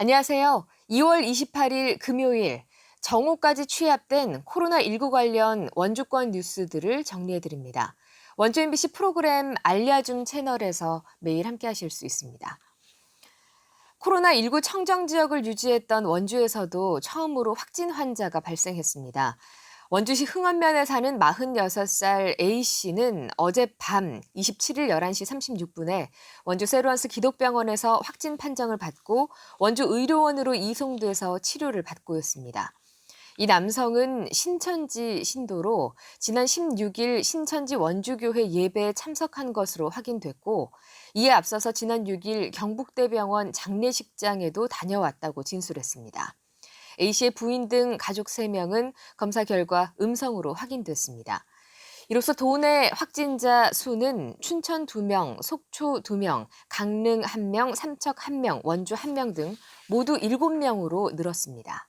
안녕하세요. 2월 28일 금요일 정오까지 취합된 코로나19 관련 원주권 뉴스들을 정리해 드립니다. 원주 MBC 프로그램 알려줌 채널에서 매일 함께 하실 수 있습니다. 코로나19 청정 지역을 유지했던 원주에서도 처음으로 확진 환자가 발생했습니다. 원주시 흥원면에 사는 46살 A씨는 어젯밤 27일 11시 36분에 원주 세로안스 기독병원에서 확진 판정을 받고 원주 의료원으로 이송돼서 치료를 받고 있습니다. 이 남성은 신천지 신도로 지난 16일 신천지 원주교회 예배에 참석한 것으로 확인됐고 이에 앞서서 지난 6일 경북대병원 장례식장에도 다녀왔다고 진술했습니다. A씨의 부인 등 가족 3명은 검사 결과 음성으로 확인됐습니다. 이로써 도내 확진자 수는 춘천 2명, 속초 2명, 강릉 1명, 삼척 1명, 원주 1명 등 모두 7명으로 늘었습니다.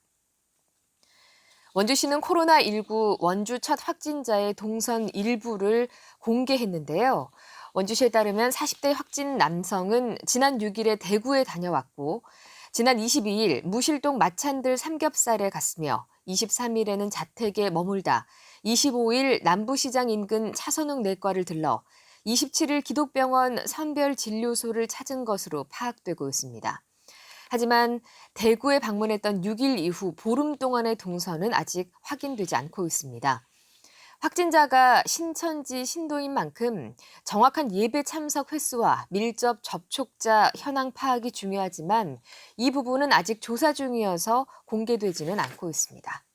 원주시는 코로나19 원주 첫 확진자의 동선 일부를 공개했는데요. 원주시에 따르면 40대 확진 남성은 지난 6일에 대구에 다녀왔고 지난 22일 무실동 마찬들 삼겹살에 갔으며 23일에는 자택에 머물다 25일 남부시장 인근 차선웅 내과를 들러 27일 기독병원 선별진료소를 찾은 것으로 파악되고 있습니다. 하지만 대구에 방문했던 6일 이후 보름 동안의 동선은 아직 확인되지 않고 있습니다. 확진자가 신천지 신도인 만큼 정확한 예배 참석 횟수와 밀접 접촉자 현황 파악이 중요하지만 이 부분은 아직 조사 중이어서 공개되지는 않고 있습니다.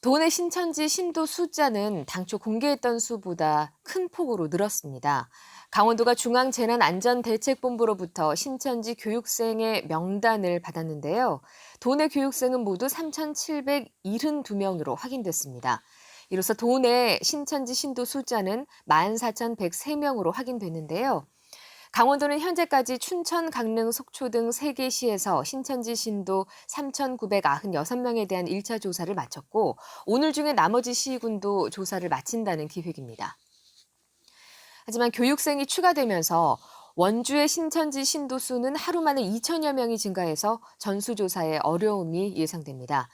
도내 신천지 신도 숫자는 당초 공개했던 수보다 큰 폭으로 늘었습니다. 강원도가 중앙재난안전대책본부로부터 신천지 교육생의 명단을 받았는데요. 도내 교육생은 모두 3,772명으로 확인됐습니다. 이로써 도내 신천지 신도 숫자는 14,103명으로 확인됐는데요. 강원도는 현재까지 춘천, 강릉, 속초 등 3개 시에서 신천지 신도 3,996명에 대한 1차 조사를 마쳤고 오늘 중에 나머지 시군도 조사를 마친다는 계획입니다. 하지만 교육생이 추가되면서 원주의 신천지 신도 수는 하루 만에 2천여 명이 증가해서 전수조사에 어려움이 예상됩니다.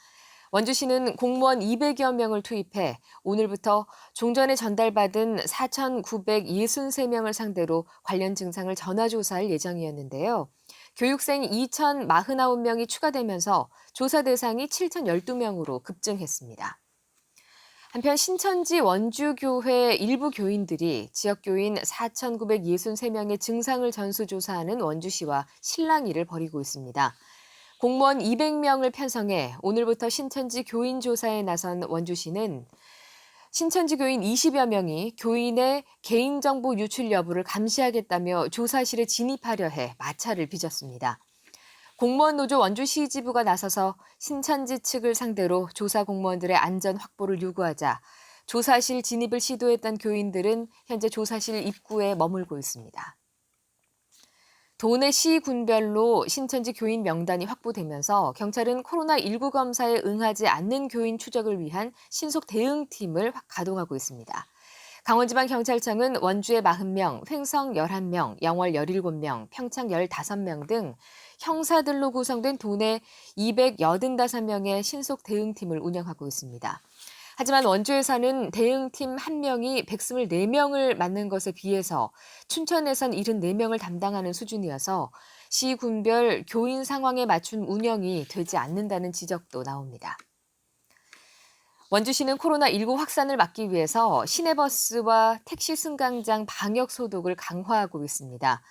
원주시는 공무원 200여 명을 투입해 오늘부터 종전에 전달받은 4,963명을 상대로 관련 증상을 전화조사할 예정이었는데요. 교육생 2,049명이 추가되면서 조사 대상이 7,012명으로 급증했습니다. 한편 신천지 원주교회 일부 교인들이 지역교인 4,963명의 증상을 전수조사하는 원주시와 실랑이를 벌이고 있습니다. 공무원 200명을 편성해 오늘부터 신천지 교인 조사에 나선 원주시는 신천지 교인 20여 명이 교인의 개인정보 유출 여부를 감시하겠다며 조사실에 진입하려 해 마찰을 빚었습니다. 공무원 노조 원주시 지부가 나서서 신천지 측을 상대로 조사 공무원들의 안전 확보를 요구하자 조사실 진입을 시도했던 교인들은 현재 조사실 입구에 머물고 있습니다. 도내 시 군별로 신천지 교인 명단이 확보되면서 경찰은 코로나19 검사에 응하지 않는 교인 추적을 위한 신속 대응팀을 가동하고 있습니다. 강원지방경찰청은 원주에 40명, 횡성 11명, 영월 17명, 평창 15명 등 형사들로 구성된 도내 285명의 신속 대응팀을 운영하고 있습니다. 하지만 원주에서는 대응팀 1명이 124명을 맡는 것에 비해서 춘천에선 74명을 담당하는 수준이어서 시 군별 교인 상황에 맞춘 운영이 되지 않는다는 지적도 나옵니다. 원주시는 코로나19 확산을 막기 위해서 시내버스와 택시 승강장 방역 소독을 강화하고 있습니다.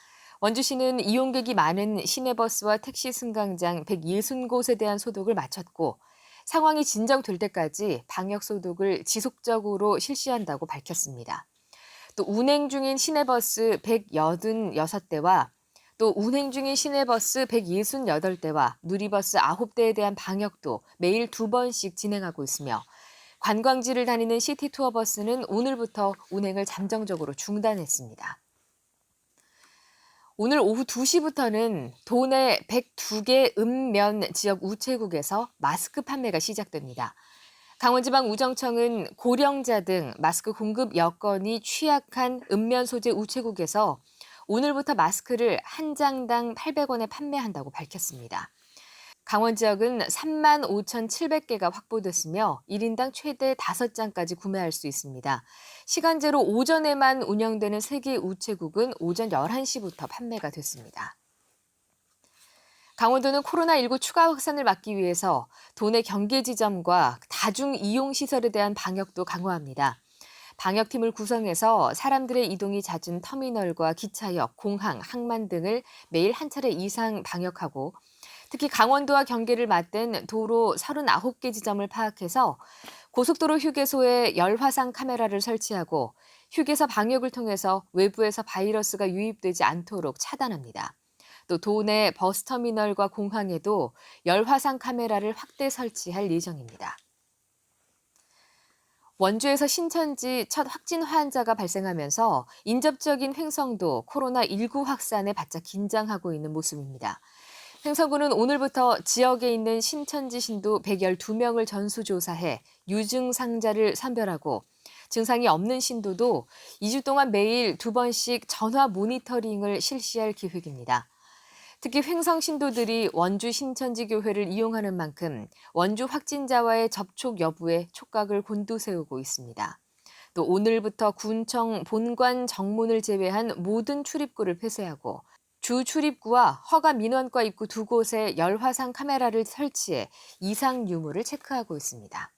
원주시는 이용객이 많은 시내버스와 택시 승강장 160곳에 대한 소독을 마쳤고 상황이 진정될 때까지 방역 소독을 지속적으로 실시한다고 밝혔습니다. 또 운행 중인 시내버스 186대와 또 운행 중인 시내버스 168대와 누리버스 9대에 대한 방역도 매일 두 번씩 진행하고 있으며 관광지를 다니는 시티 투어 버스는 오늘부터 운행을 잠정적으로 중단했습니다. 오늘 오후 2시부터는 도내 102개 읍면 지역 우체국에서 마스크 판매가 시작됩니다. 강원지방 우정청은 고령자 등 마스크 공급 여건이 취약한 읍면 소재 우체국에서 오늘부터 마스크를 한 장당 800원에 판매한다고 밝혔습니다. 강원 지역은 3만 5,700개가 확보됐으며 1인당 최대 5장까지 구매할 수 있습니다. 시간제로 오전에만 운영되는 세계 우체국은 오전 11시부터 판매가 됐습니다. 강원도는 코로나19 추가 확산을 막기 위해서 도내 경계 지점과 다중 이용 시설에 대한 방역도 강화합니다. 방역팀을 구성해서 사람들의 이동이 잦은 터미널과 기차역, 공항, 항만 등을 매일 한 차례 이상 방역하고 특히 강원도와 경계를 맞댄 도로 39개 지점을 파악해서 고속도로 휴게소에 열화상 카메라를 설치하고 휴게소 방역을 통해서 외부에서 바이러스가 유입되지 않도록 차단합니다. 또 도내 버스터미널과 공항에도 열화상 카메라를 확대 설치할 예정입니다. 원주에서 신천지 첫 확진 환자가 발생하면서 인접적인 횡성도 코로나19 확산에 바짝 긴장하고 있는 모습입니다. 횡성구는 오늘부터 지역에 있는 신천지 신도 112명을 전수조사해 유증 상자를 선별하고 증상이 없는 신도도 2주 동안 매일 두 번씩 전화 모니터링을 실시할 계획입니다. 특히 횡성 신도들이 원주 신천지 교회를 이용하는 만큼 원주 확진자와의 접촉 여부에 촉각을 곤두세우고 있습니다. 또 오늘부터 군청 본관 정문을 제외한 모든 출입구를 폐쇄하고 주 출입구와 허가 민원과 입구 두 곳에 열화상 카메라를 설치해 이상 유무를 체크하고 있습니다.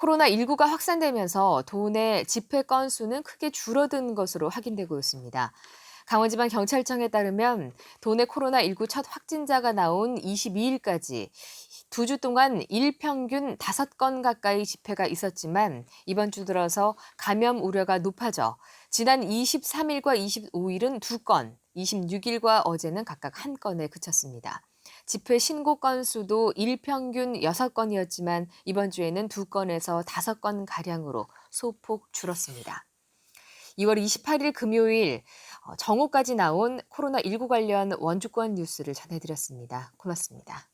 코로나19가 확산되면서 도내 집회 건수는 크게 줄어든 것으로 확인되고 있습니다. 강원지방경찰청에 따르면 도내 코로나19 첫 확진자가 나온 22일까지 두 주 동안 일평균 5건 가까이 집회가 있었지만 이번 주 들어서 감염 우려가 높아져 지난 23일과 25일은 2건, 26일과 어제는 각각 1건에 그쳤습니다. 집회 신고 건수도 일평균 6건이었지만 이번 주에는 2건에서 5건 가량으로 소폭 줄었습니다. 2월 28일 금요일 어, 정오까지 나온 코로나19 관련 원주권 뉴스를 전해드렸습니다. 고맙습니다.